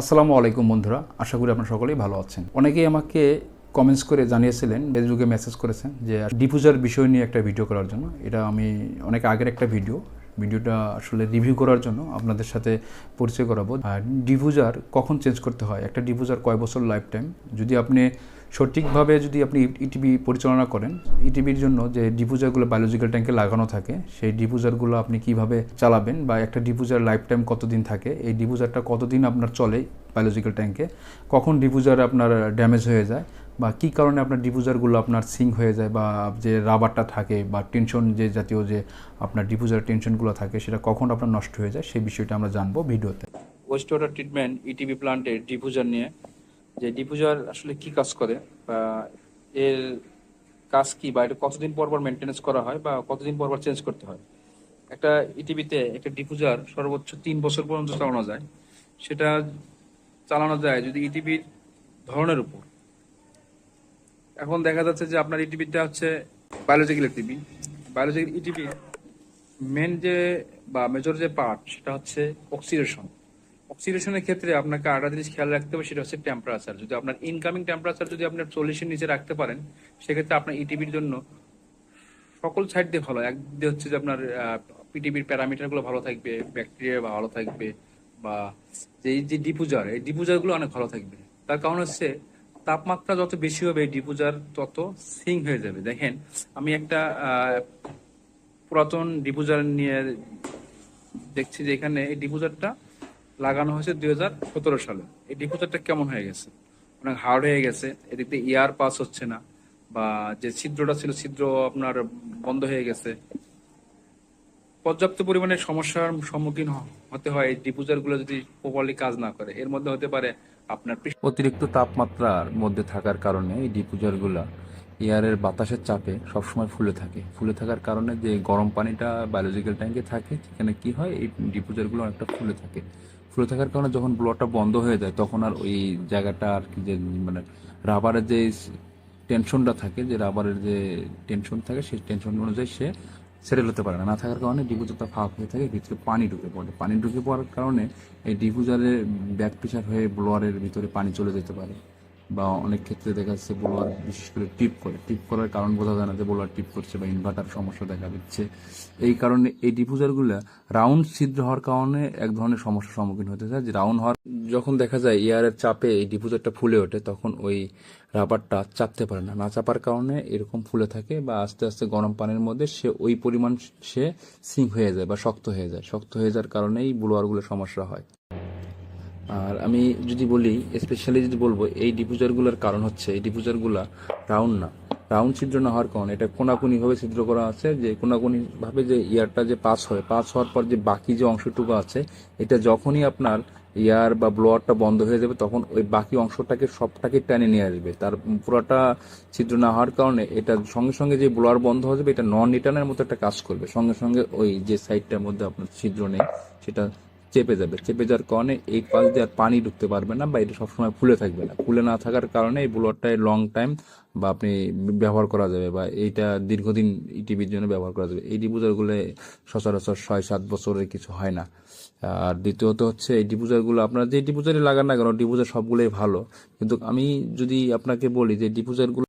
আসসালামু আলাইকুম বন্ধুরা, আশা করি আপনারা সকলেই ভালো আছেন। অনেকেই আমাকে কমেন্টস করে জানিয়েছিলেন ফেসবুকে মেসেজ করেছেন যে ডিফুজার বিষয় নিয়ে একটা ভিডিও করার জন্য। এটা আমি অনেক আগের একটা ভিডিও ভিডিওটা আসলে রিভিউ করার জন্য আপনাদের সাথে পরিচয় করাবো। আর ডিফুজার কখন চেঞ্জ করতে হয়? একটা ডিফুজার কয় বছর লাইফ টাইম যদি আপনি সঠিকভাবে যদি আপনি ইটিভি পরিচালনা করেন ইটিভির জন্য যে ডিফুজারগুলো বায়োলজিক্যাল ট্যাঙ্কে লাগানো থাকে, সেই ডিফুজারগুলো আপনি কীভাবে চালাবেন বা একটা ডিফুজার লাইফ টাইম কতদিন থাকে, এই ডিফুজারটা কতদিন আপনার চলে বায়োলজিক্যাল ট্যাঙ্কে কখন ডিফুজার আপনার ড্যামেজ হয়ে যায় বা কী কারণে আপনার ডিফুজারগুলো আপনার সিঙ্ক হয়ে যায় বা যে রাবারটা থাকে বা টেনশন যে জাতীয় যে আপনার ডিফুজার টেনশনগুলো থাকে, সেটা কখন আপনার নষ্ট হয়ে যায়, সেই বিষয়টা আমরা জানব ভিডিওতে। ওয়েস্ট ওয়াটার ট্রিটমেন্ট ইটিভি প্লান্টের ডিফুজার নিয়ে যে ডিফুজার আসলে কি কাজ করে, বা এর কাজ কি, বা এটা কতদিন পর পর মেনটেনেন্স করা হয়, বা কতদিন পর পর চেঞ্জ করতে হয়? একটা ইটিভিতে একটা ডিফুজার সর্বোচ্চ তিন বছর পর্যন্ত চালানো যায়। সেটা চালানো যায় যদি ইটিভির ধরনের উপর। এখন দেখা যাচ্ছে যে আপনার ইটিভিটা হচ্ছে biological TV biological ETV main যে বা মেজর যে পার্ট সেটা হচ্ছে অক্সিডেশন অক্সিডেশনের ক্ষেত্রে আপনাকে আরেকটা জিনিস খেয়াল রাখতে হবে, সেটা হচ্ছে টেম্পারেচার যদি আপনার ইনকামিং টেম্পারেচার যদি আপনার চল্লিশের নিচে রাখতে পারেন, সেক্ষেত্রে আপনার ইটিভির জন্য সকল সাইড দিয়ে ভালো। একদিকে হচ্ছে যে আপনার পিটিভির প্যারামিটারগুলো ভালো থাকবে ব্যাকটেরিয়া ভালো থাকবে, বা যে যে ডিপুজার এই ডিপুজারগুলো অনেক ভালো থাকবে। তার কারণ হচ্ছে তাপমাত্রা যত বেশি হবে, এই ডিপুজার তত সিং হয়ে যাবে। দেখেন, আমি একটা পুরাতন ডিপুজার নিয়ে দেখছি যে এখানে এই ডিপুজারটা লাগানো হয়েছে দুই হাজার সতেরো সালে। এই ডিপুজারটা কেমন হয়ে গেছে? অনেক হার্ড হয়ে গেছে, এদিক দিয়ে এয়ার পাস হচ্ছে না, বা যে ছিদ্রটা ছিল, ছিদ্র আপনার বন্ধ হয়ে গেছে। পর্যাপ্ত পরিমাণে সমস্যার সম্মুখীন হতে হয় ডিপুজারগুলো যদি প্রপারলি কাজ না করে। এর মধ্যে হতে পারে আপনার অতিরিক্ত তাপমাত্রার মধ্যে থাকার কারণে এই ডিফুজারগুলা এয়ারের বাতাসের চাপে সবসময় ফুলে থাকে। ফুলে থাকার কারণে যে গরম পানিটা বায়োলজিক্যাল ট্যাঙ্কে থাকে, সেখানে কি হয়? এই ডিফুজারগুলো অনেকটা ফুলে থাকে। ফুলে থাকার কারণে যখন ব্লডটা বন্ধ হয়ে যায়, তখন আর ওই জায়গাটা আর কি যে মানে রাবারের যে টেনশনটা থাকে, যে রাবারের যে টেনশন থাকে, সেই টেনশন অনুযায়ী সে সেটেল হতে পারে না। না থাকার কারণে ডিফুজারটা ফাঁক হয়ে থাকে, ভিতরে পানি ঢুকে পড়ে। পানি ঢুকে পড়ার কারণে এই ডিফুজারের ব্যাক প্রেশার হয়ে ব্লোয়ারের ভিতরে পানি চলে যেতে পারে। বা অনেক ক্ষেত্রে দেখা যাচ্ছে ব্লোয়ার বিশেষ করে টিপ করে। টিপ করার কারণ বোঝা যায় না যে ব্লোয়ার টিপ করছে বা ইনভার্টার সমস্যা দেখা দিচ্ছে। এই কারণে এই ডিফুজারগুলো রাউন্ড ছিদ্র হওয়ার কারণে এক ধরনের সমস্যার সম্মুখীন হতে যায় যে রাউন্ড হওয়ার যখন দেখা যায় এয়ারের চাপে এই ডিফুজারটা ফুলে ওঠে, তখন ওই রাবারটা চাপতে পারে না। না চাপার কারণে এরকম ফুলে থাকে বা আস্তে আস্তে গরম পানির মধ্যে সে ওই পরিমাণ সে সিঙ্ক হয়ে যায় বা শক্ত হয়ে যায়। শক্ত হয়ে যাওয়ার কারণেই ব্লোয়ারগুলো সমস্যা হয়। আর আমি যদি বলি স্পেশালি যদি বলব, এই ডিফুজারগুলোর কারণ হচ্ছে, এই ডিফুজারগুলা রাউন্ড না। রাউন্ড ছিদ্র না হওয়ার কারণে, এটা কোনাকুনি ভাবে ছিদ্র করা আছে, যে কোনাকুনি ভাবে যে ইয়ারটা যে পাস হয় পাস হওয়ার পর যে বাকি যে অংশটুকু আছে, এটা যখনই আপনার ইয়ার বা ব্লোয়ারটা বন্ধ হয়ে যাবে, তখন ওই বাকি অংশটাকে, সবটাকে টেনে নিয়ে আসবে। তার পুরোটা ছিদ্র না হওয়ার কারণে, এটা সঙ্গে সঙ্গে যে ব্লোয়ার বন্ধ হয়ে যাবে, এটা নন রিটার্নের মতো একটা কাজ করবে। সঙ্গে সঙ্গে ওই যে সাইডটার মধ্যে আপনার ছিদ্র নেই, সেটা চেপে যাবে। চেপে যাওয়ার কারণে এই পাশ দিয়ে আর পানি ঢুকতে পারবে না বা এটা সবসময় ফুলে থাকবে না। ফুলে না থাকার কারণে এই ব্লোয়ারটায় লং টাইম বা আপনি ব্যবহার করা যাবে বা এইটা দীর্ঘদিন টিভির জন্য ব্যবহার করা যাবে। এই ডিপুজারগুলো সচরাচর ছয় সাত বছরের কিছু হয় না। আর দ্বিতীয়ত হচ্ছে এই ডিপুজারগুলো আপনার যে ডিপুজারই লাগান না কেন ডিপুজার সবগুলোই ভালো। কিন্তু আমি যদি আপনাকে বলি যে ডিপুজারগুলো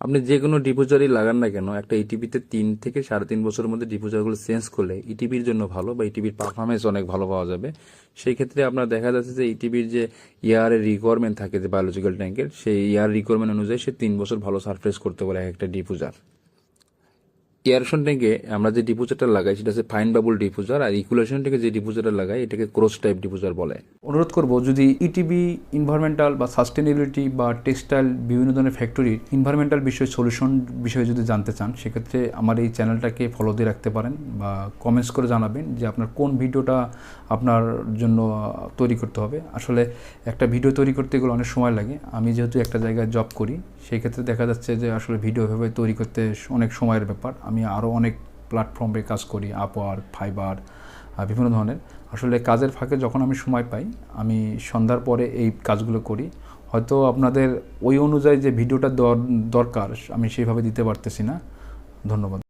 আপনি যে কোনো ডিপোজারই লাগান না কেন, একটা ইটিভিতে তিন থেকে সাড়ে তিন বছরের মধ্যে ডিপোজারগুলো চেঞ্জ করলে ইটিভির জন্য ভালো বা ইটিভির পারফরমেন্স অনেক ভালো পাওয়া যাবে। সেই ক্ষেত্রে আপনার দেখা যাচ্ছে যে ইটিভির যে ইয়ারের রিকোয়ারমেন্ট থাকে যে বায়োলজিক্যাল ট্যাঙ্কের সেই ইয়ার রিকোয়ারমেন্ট অনুযায়ী সে তিন বছর ভালো সারফেস করতে পারে এক একটা ডিপোজার। এয়ারেশন ট্যাঙ্কে আমরা যে ডিপোজারটা লাগাই, সেটা হচ্ছে ফাইন বাবুল ডিপোজার আর ইকুলেশন ট্যাঙ্কে যে ডিপোজারটা লাগাই, এটাকে ক্রস টাইপ ডিপোজার বলে। অনুরোধ করব, যদি ইটিবি ইনভারমেন্টাল বা সাস্টেনেবিলিটি বা টেক্সটাইল বিভিন্ন ধরনের ফ্যাক্টরির ইনভারমেন্টাল বিষয়ে সলিউশন বিষয়ে যদি জানতে চান, সেক্ষেত্রে আমার এই চ্যানেলটাকে ফলো দিয়ে রাখতে পারেন বা কমেন্টস করে জানাবেন যে আপনার কোন ভিডিওটা আপনার জন্য তৈরি করতে হবে। আসলে একটা ভিডিও তৈরি করতে গেলে অনেক সময় লাগে। আমি যেহেতু একটা জায়গায় জব করি, সেই ক্ষেত্রে দেখা যাচ্ছে যে আসলে ভিডিও এভাবে তৈরি করতে অনেক সময়ের ব্যাপার। আমি আরও অনেক প্ল্যাটফর্মে কাজ করি আপওয়ার ফাইবার বিভিন্ন ধরনের। আসলে কাজের ফাঁকে যখন আমি সময় পাই, আমি সন্ধ্যার পরে এই কাজগুলো করি। হয়তো আপনাদের ওই অনুযায়ী যে ভিডিওটা দরকার, আমি সেইভাবে দিতে পারতেছি না। ধন্যবাদ।